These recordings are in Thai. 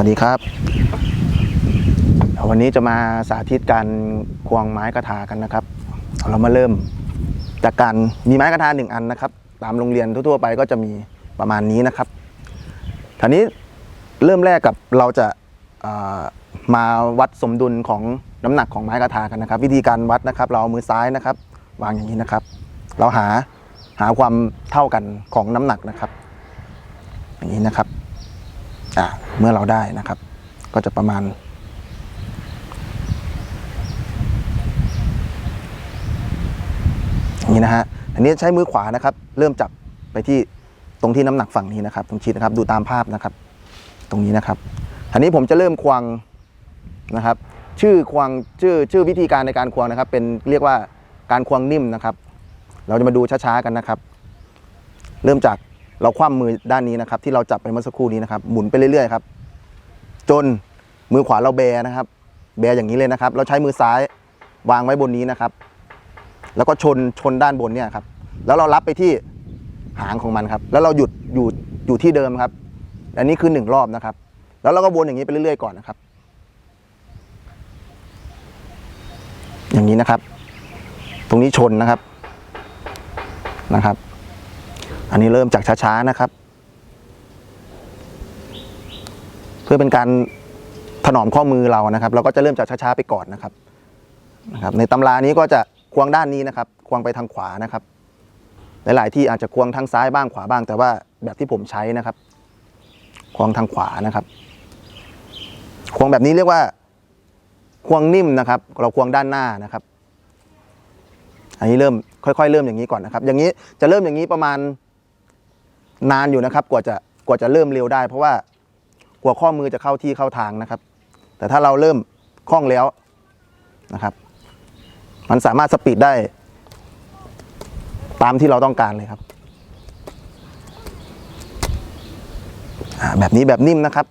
วัสดีครับ วันนี้จะมาสาธิตการควงไม้กระทากันนะครับ เรามาเริ่มจากการมีไม้กระทาหนึ่งอันนะครับ ตามโรงเรียนทั่วๆไปก็จะมีประมาณนี้นะครับทีนี้เริ่มแรกกับเราจะามาวัดสมดุลของน้ำหนักของไม้กระทากันนะครับ วิธีการวัดนะครับ เราเอามือซ้ายนะครับ วางอย่างนี้นะครับ เราหาหาความเท่ากันของน้ำหนักนะครับ อย่างนี้นะครับ อ่าเมื่อเราได้นะครับ ก็จะประมาณ นี้นะฮะอันนี้ใช้มือขวานะครับ เริ่มจับไปที่ตรงที่น้ำหนักฝั่งนี้นะครับ ตรงชิดนะครับ ดูตามภาพนะครับ ตรงนี้นะครับอันนี้ผมจะเริ่มควงนะครับ ชื่อควงชื่อชื่อวิธีการในการควงนะครับ เป็นเรียกว่าการควงนิ่มนะครับ เราจะมาดูช้าๆกันนะครับ เริ่มจาก เราคว่ำมือด้านนี้นะครับ ที่เราจับไปเมื่อสักครู่นี้นะครับ หมุนไปเรื่อยๆครับ จนมือขวาเราแบนะครับ แบอย่างนี้เลยนะครับ เราใช้มือซ้ายวางไว้บนนี้นะครับ แล้วก็ชนชนด้านบนเนี่ยครับ แล้วเรารับไปที่หางของมันครับ แล้วเราหยุดอยู่อยู่ที่เดิมครับ อันนี้คือหนึ่งรอบนะครับ แล้วเราก็วนอย่างนี้ไปเรื่อยๆก่อนนะครับ อย่างนี้นะครับ ตรงนี้ชนนะครับนะครับ อันนี้เริ่มจากช้าๆนะครับ เพื่อเป็นการถนอมข้อมือเรานะครับ เราก็จะเริ่มจากช้าๆไปก่อนนะครับนะครับ ในตำรานี้ก็จะควงด้านนี้นะครับ ควงไปทางขวานะครับ หลายๆที่อาจจะควงทางซ้ายบ้างขวาบ้าง แต่ว่าแบบที่ผมใช้นะครับ ควงทางขวานะครับ ควงแบบนี้เรียกว่า ควงนิ่มนะครับ เราควงด้านหน้านะครับ อันนี้เริ่มค่อย ๆ เริ่มอย่างนี้ก่อนนะครับ อย่างนี้จะเริ่มอย่างนี้ประมาณ นานอยู่นะครับ กว่าจะกว่าจะเริ่มเร็วได้ เพราะว่ากว่าข้อมือจะเข้าที่เข้าทางนะครับ แต่ถ้าเราเริ่มคล่องแล้วนะครับ มันสามารถสปีดได้ ตามที่เราต้องการเลยครับแบบนี้แบบนิ่มนะครับ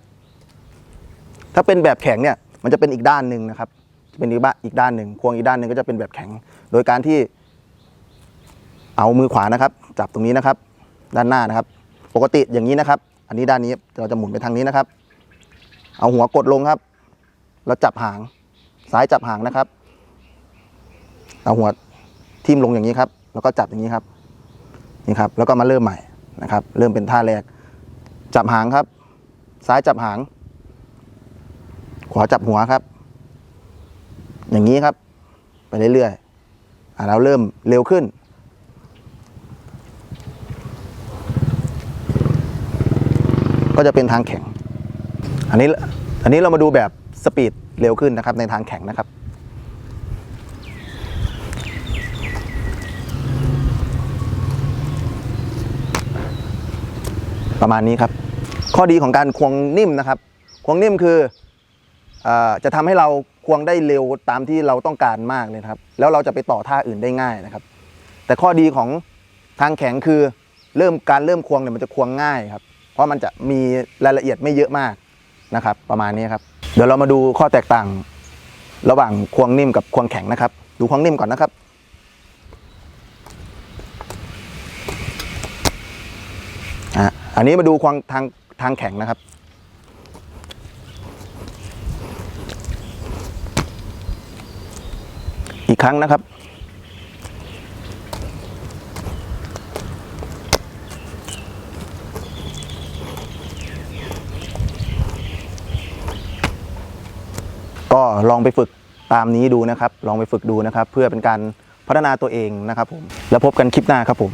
ถ้าเป็นแบบแข็งเนี่ย มันจะเป็นอีกด้านหนึ่งนะครับ จะเป็นอีกบ้าอีกด้านหนึ่งควงอีกด้านหนึ่งก็จะเป็นแบบแข็ง โดยการที่เอามือขวานะครับ จับตรงนี้นะครับ ด้านหน้านะครับ ปกติอย่างนี้นะครับ อันนี้ด้านนี้เราจะหมุนไปทางนี้นะครับ เอาหัวกดลงครับ แล้วจับหางซ้ายจับหางนะครับ เอาหัวทิ่มลงอย่างนี้ครับ แล้วก็จับอย่างนี้ครับ นี่ครับ แล้วก็มาเริ่มใหม่นะครับ เริ่มเป็นท่าแรก จับหางครับ ซ้ายจับหาง ขวาจับหัวครับ อย่างนี้ครับ ไปเรื่อยๆอะเราเริ่มเร็วขึ้น ก็จะเป็นทางแข็ง อันนี้อันนี้เรามาดูแบบสปีดเร็วขึ้นนะครับในทางแข็งนะครับประมาณนี้ครับ ข้อดีของการควงนิ่มนะครับ ควงนิ่มคืออจะทำให้เราควงได้เร็วตามที่เราต้องการมากเลยครับ แล้วเราจะไปต่อท่าอื่นได้ง่ายนะครับ แต่ข้อดีของทางแข็งคือเริ่มการเริ่มควงเนี่ยมันจะควงง่ายครับ เพราะมันจะมีรายละเอียดไม่เยอะมากนะครับ ประมาณนี้ครับ เดี๋ยวเรามาดูข้อแตกต่าง ระหว่างควงนิ่มกับควงแข็งนะครับ ดูควงนิ่มก่อนนะครับอะอันนี้มาดูควงทางทางแข็งนะครับอีกครั้งนะครับ ก็ลองไปฝึกตามนี้ดูนะครับ ลองไปฝึกดูนะครับ เพื่อเป็นการพัฒนาตัวเองนะครับผม แล้วพบกันคลิปหน้าครับผม